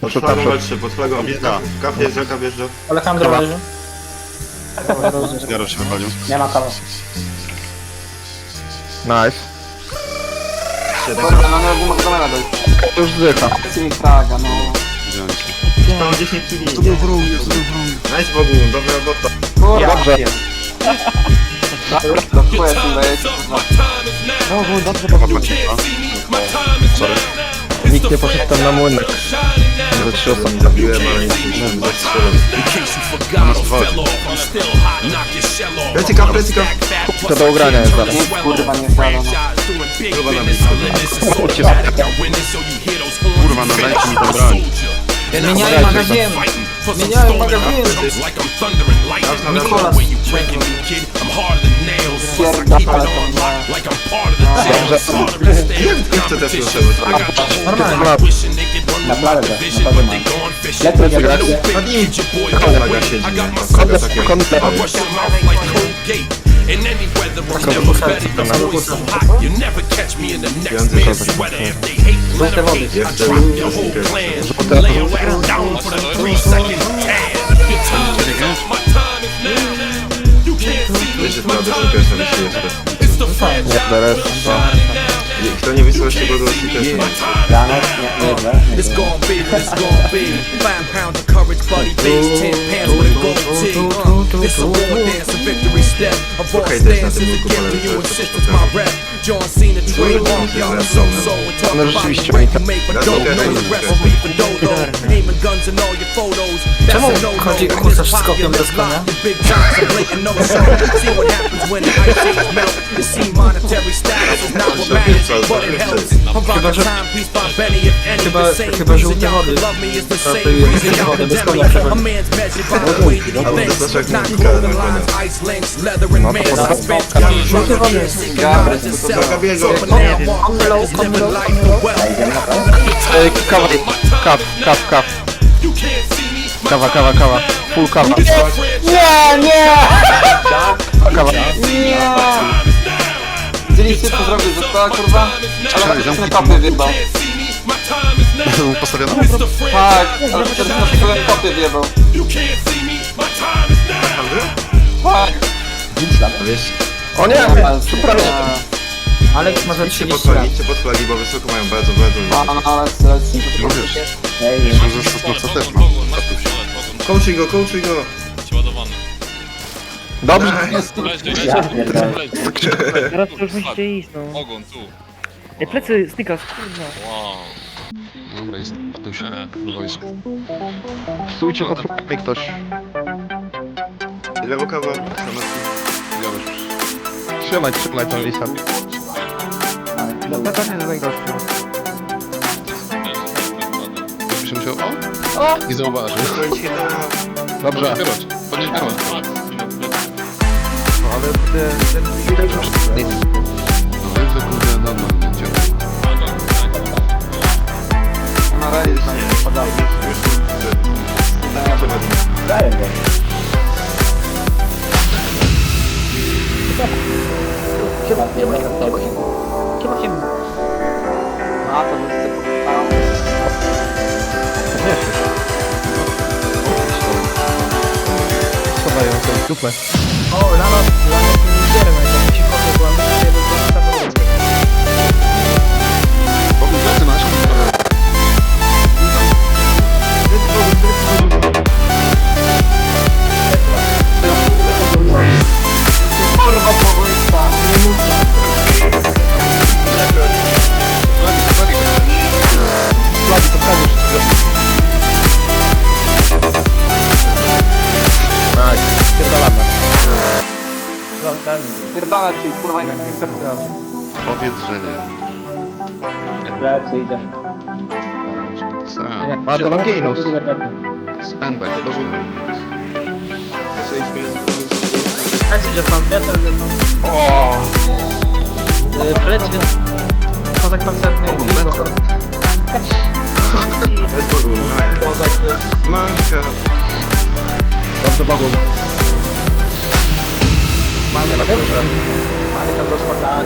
Pod to tam- walczy, pod flagą. Wjeżdża. Kap wjeżdża, kap wjeżdża. Alejandro Chyba. leży. Dobra, rozumiem. Garo się wypalił. Nie ma kawa. Nice. Dobra, no do mena dojść. To już zdycha. Ci mi fraga, no. Cię. Tam 10 kili. To był wróg, jest był wróg. Nice Bogu, dobra robota. Kurwa, Dobrze. do chuja się daje, kurwa. Na ciebie. Sorry. Nikt nie poszedł tam na młynek. Ze trzy osoby. Zabiłem, ale nie zdążyłem zastrzelać. Nas walczy. Plecy kap, plecy kap. To do ugrania jest zaraz. Kurwa nie wsiada, no. Chyba na blisko. Kurwa, no dajcie mi tą broń. Zmieniają magazyn. Zmieniają magazyn. Nikolas. Pierdolę to, Jak chcę też ruszyć? Normalnie. Naprawdę, naprawdę mam. Lecę? Nad nim. Flaga siedzi, nie? Flaga takie. Kąt lewy. Żółte wody. Jeszcze Wiecie, to do Snickersa wyślij jeszcze. Nie, teraz. Kto nie wysłał jeszcze go do Snickersa? Rano, nie, nie, nie. It's gon' be what it's gon' be. Five pounds of courage, buddy, base, ten pants with a gold tee. Uh, it's a war dance, a victory step. A boss Okej, też na stance tym is a łuku gift when you poleciałem, insist to it's my potem. rep. John Cena trademark, y'all are so so. And talk One about rzeczywiście the way unika. you make my That's Know the that's recipe for dodo. Aiming guns in all your photos. That's Czemu a no-no. chodzi And kurczę this z kopią popular bez the big John's a blatant no-show. See what happens when the ice age melt. You see monetary status is not what matters, Chyba, że-. Chyba- chyba żółte wody. reason żółte wody bez konia przechodzi. No to podam. suspense. Żółte Gabiego. Ej, kawa. Kaw, kaw, kaw. Kawa, kawa, kawa. Full kawa. Nie, nie! Kawa. Widzieliście co zrobił, że to kurwa? Ale na zamknij kopie wjebał. Postawiono? Tak, ale teraz na przykład kopie wjebał. Tak. Wiesz, O nie! Ale Przepraszam. Aleks ma za idźcie pod 30 lat. flagi, idźcie pod flagi, bo wysoko mają bardzo, bardzo. No, no, ale. No wiesz, Ej, że sosnoca też ma. Kołczuj go, kołczuj go. Dobrze. ja pierdolę. Teraz to już musicie iść, no. Ogon tu. Ej, plecy, Snickers, kurwa. Wow. Dobra, jest. Do wojska. Stójcie pod flagami ktoś. Lewo kawa. Trzymaj, trzymaj tą listę. Piszę się, o! I zauważy. Dobrze. Kierować. Podnieś kierować. No ale ten, ten No i to kurde, no, no, idzie. Na razie tak podał. Daję go. Chyba nie ma na. Chyba się... A, to sobie pokazał. Schowają sobie dupę. O, Lano, Lano z liderem, Plecy idę. Sam. Ma to Longinus. Standby, do góry. Tak, idzie pan, ja też idę pan. O, Y, Plecy. Kozak pancerny. Bez Bogu. Manka. Dobrze Bogu. Mamy na górze. Mamy tam rozpada,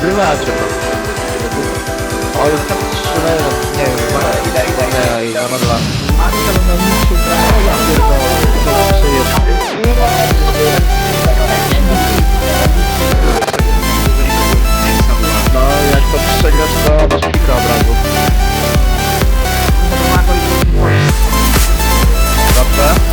kierujemy. Zgrywa wygrywacie to. O, jest tak 3 na 1. Nie wiem, chyba. Idę, idę, idę. Nie, i 2 na 2. No, jak to przegrasz, to masz pika od razu. Dobrze?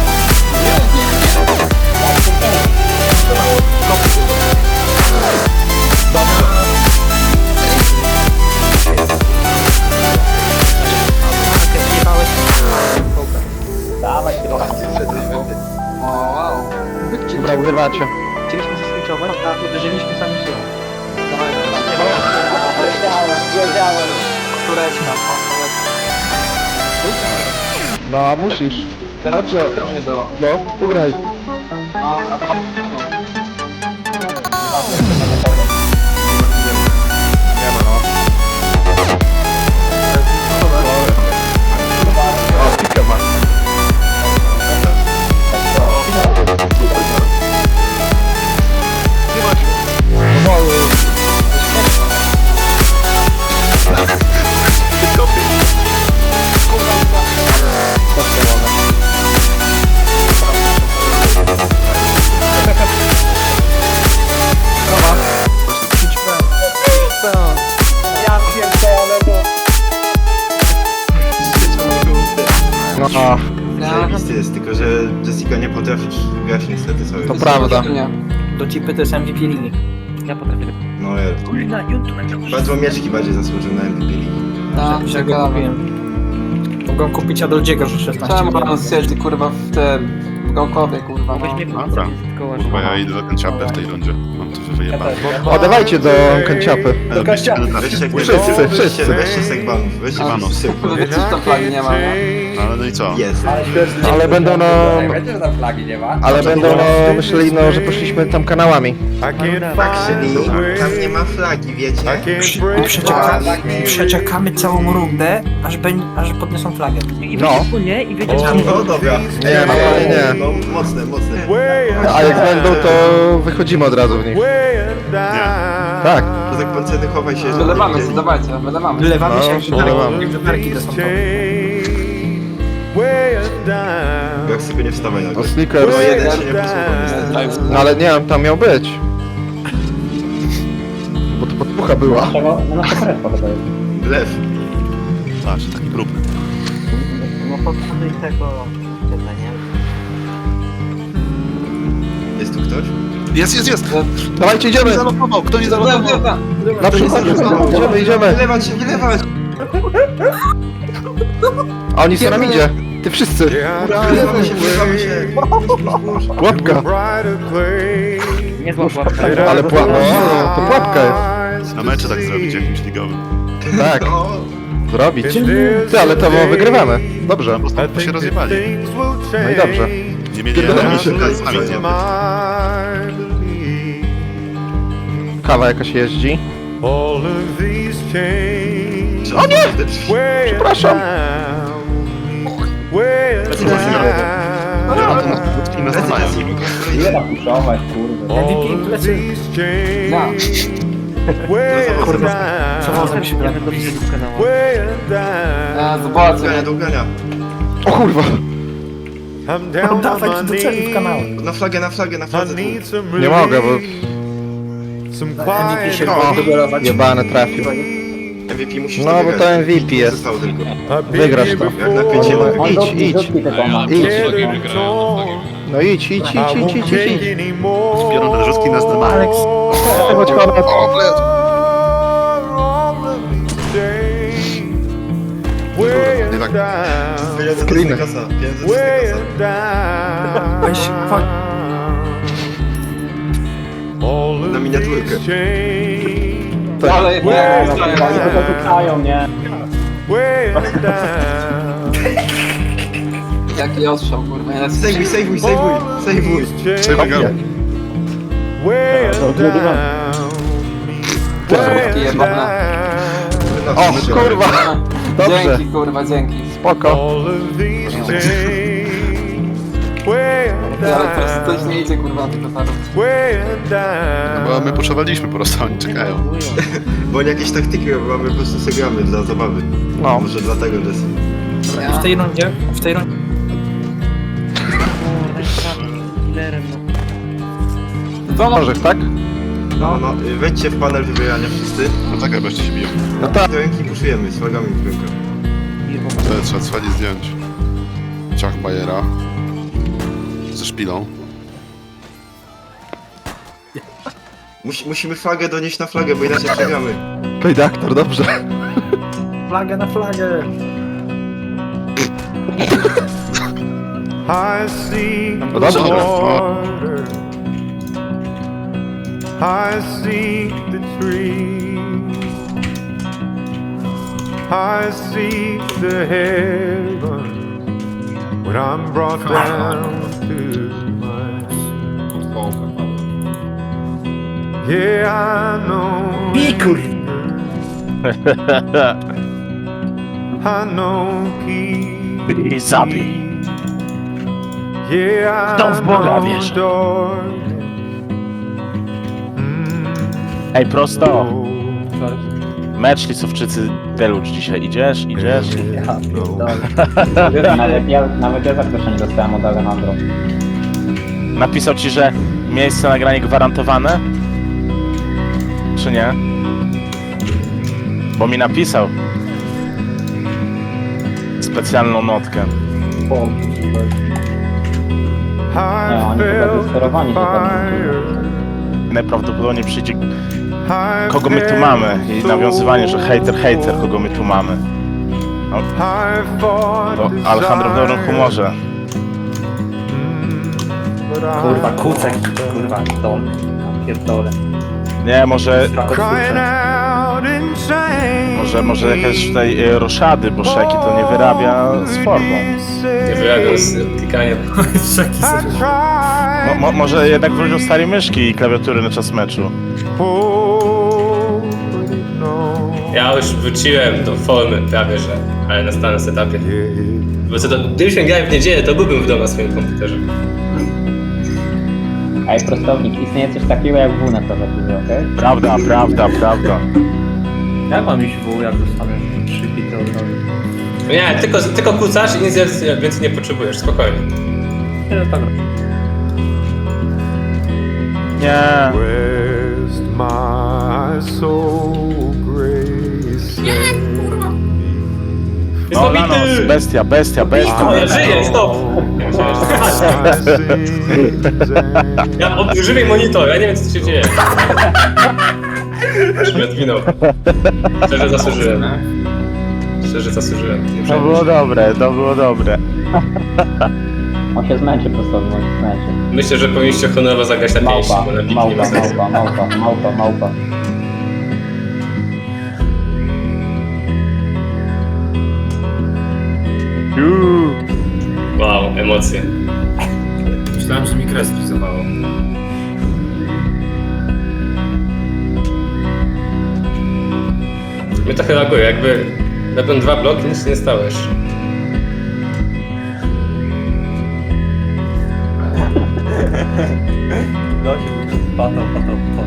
Musisz. Dobrze. No, ugraj. Prawda. Do cipy to jest MVP ligi. Ja potrafię. No jest. Kurna, YouTube. Bardzo mieczki bardziej zasłużył na MVP ligi. Tak, Że kupiłem. Mogą kupić Adoldziego za 16 Czemu pan siedzi kurwa w tym... w Gałkowie kurwa, no. mnie Dobra. z koła, Kurwa, ja idę do kanciapy w tej rundzie. Mam to Ja wyjebane. O, dawajcie do kanciapy. Do kaściany. Weźcie, Wszyscy, weźcie, wszyscy. weźcie segbanów, weźcie Banów. sypku. Wiecie, że nie ma, nie? No ale no i co? Jest. Ale będą, no- Wiecie, że tam flagi nie ma? Ale będą no, myśleli no, że poszliśmy tam kanałami. Tak, czyli tam nie ma flagi, wiecie? Przeczekamy, przeczekamy całą rundę, aż, ben, aż podniosą flagę. I No. no. nie, i wiecie, No dobra. Nie, no, nie, nie. No mocne, mocne. A jak będą, to wychodzimy od razu w nich. Tak. To tak pancerny chowaj się. żeby Wylewamy nie się, wiedzieli. dawajcie, wylewamy się. Wylewamy No, się jak wylewamy. do sądu. Jak sobie nie wstawaj na No górę. Snickers. No jeden się nie posłuchał niestety. No ale nie, tam miał być. Bo to podpucha była. No na sekretko to jest. Lew. Patrz, taki próbny. No podsuny tego czytania. Jest tu ktoś? Jest, jest, jest! Dawajcie, idziemy! Kto nie Nie, zalopował? nie, nie. Naprzód, naprzód, idziemy, idziemy! Wylewać się, wylewać! A oni co nam idzie? Ty wszyscy! Wylewamy się! Pułapka! Niezła pułapka. Ale pułapka, no, to pułapka jest. Na mecze tak zrobić jakimś ligowym. Tak, No, zrobić. Ty, ale to wygrywamy. Dobrze. Po prostu to się rozjebali. No i dobrze. Nie mieli Pierdolamy się. z nami nie Kawa jakaś jeździ. o nie! Przepraszam! Ile napuszować, kurde. MVP plecy. Ja. Kurwa, przewozem się kanału. Ja, zobaczę. O kurwa! Oddawaj do celów kanału. Na flagę, na flagę, na flagę. Nie mogę, bo... MVP się O, wygenerować. jebane trafił. MVP musisz No, to bo wygrać. to MVP jest. Zostało tylko. Wygrasz to. Jak. On Idź, idź. rzutki tylko ma. Idź. No idź, idź, idź, idź, idź, idź, idź. Biorą te rzutki na zdrowie. Alex, chodź, tak. Pieniądze to Screeny. jest kasa. Pieniądze to jest kasa. Weź, chodź. Na miniaturkę. Ale nie, nie, oni tylko rzucają, nie? Jaki ostrzał, kurwa. Ja. Sejwuj, sejwuj, sejwuj, sejwuj. Trzeba go. Drugi jebane. O, kurwa! Dobrze, Dzięki, kurwa, dzięki. spoko. Ale teraz coś nie idzie kurwa tych otarów. No bo my potrzebowaliśmy po prostu, oni czekają. Bo oni jakieś taktyki mamy, po prostu sobie gramy dla zabawy. No. Może dlatego, Jesse. W tej rundzie, w tej rundzie... No. Możesz, tak? No, no, y, wejdźcie w panel wybierania wszyscy. No czekaj, bo jeszcze się biją. No tak. Do ręki puszujemy, z flagami w rękach. To trzeba cwali zdjąć. Ciach Bajera. Szpilą. Musi, musimy flagę donieść na flagę, bo inaczej przegramy. Pejdaktor, dobrze. Flagę na flagę! I see No. Dobra, o, water. I see the trees. I see the heavens when I'm brought down to my Yeah, I know. Pikur. I know peace. I zabij. Yeah, Kto w Boga wierzy? Mm, Ej, prosto. Mecz Lisowczycy Delucz dzisiaj. Idziesz? Idziesz? Ja pierdolę. Nawet ja, nawet ja zaproszenie dostałem od Alejandro. Napisał ci, że miejsce na granie gwarantowane? Czy nie? Bo mi napisał specjalną notkę. I oni chyba felt zdesperowani, że tam. Najprawdopodobniej przyjdzie kogo my tu mamy i nawiązywanie, że hater, hater, kogo my tu mamy. Fought To Alejandro w dobrym humorze. Kurwa, kucek, kurwa, dolny. Pierdolę. Nie, może, może, może jakaś tutaj e, roszady, bo Szeki to nie wyrabia z formą. Nie Wyjadę z klikaniem. Mo, mo, może jednak wrócił starej myszki i klawiatury na czas meczu. Ja już wróciłem do formy prawie, że, ale na stałym setupie. Bo co to, gdybyśmy grali w niedzielę, to byłbym w domu na swoim komputerze. Ej, prostownik, istnieje coś takiego jak W na klawiaturze, okej? Prawda, prawda, prawda. Jak mam iść w jak dostanę 3 bity od razu? Nie, tylko, tylko kucasz i nic więcej nie potrzebujesz, spokojnie. Nie, no tak. Nie. Rest my soul, grace. Jest No, Lanos, bestia, bestia, bestia. Ja żyję, stop! Ja odżywię monitor, ja nie wiem co się dzieje. Aż mnie odwinął. Szczerze zasłużyłem. Szczerze zasłużyłem. Nie To przejmuj było dobre, to było dobre. On się zmęczy prostownik, on się zmęczy. Myślę, że powinniście honorowo zagrać na pięści, Małpa, bo na nie małpa, sensu. małpa, małpa, małpa, małpa. Wow, emocje. Myślałem, że mi kres frizowało. Mnie trochę reaguje, jakby robią dwa bloki, nic się nie stało jeszcze.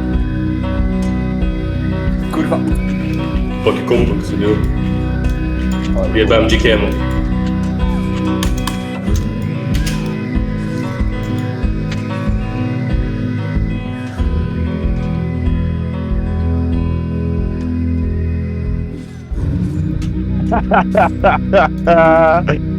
Kurwa. Poki kumpel, co nie? Jebałem dzikiemu.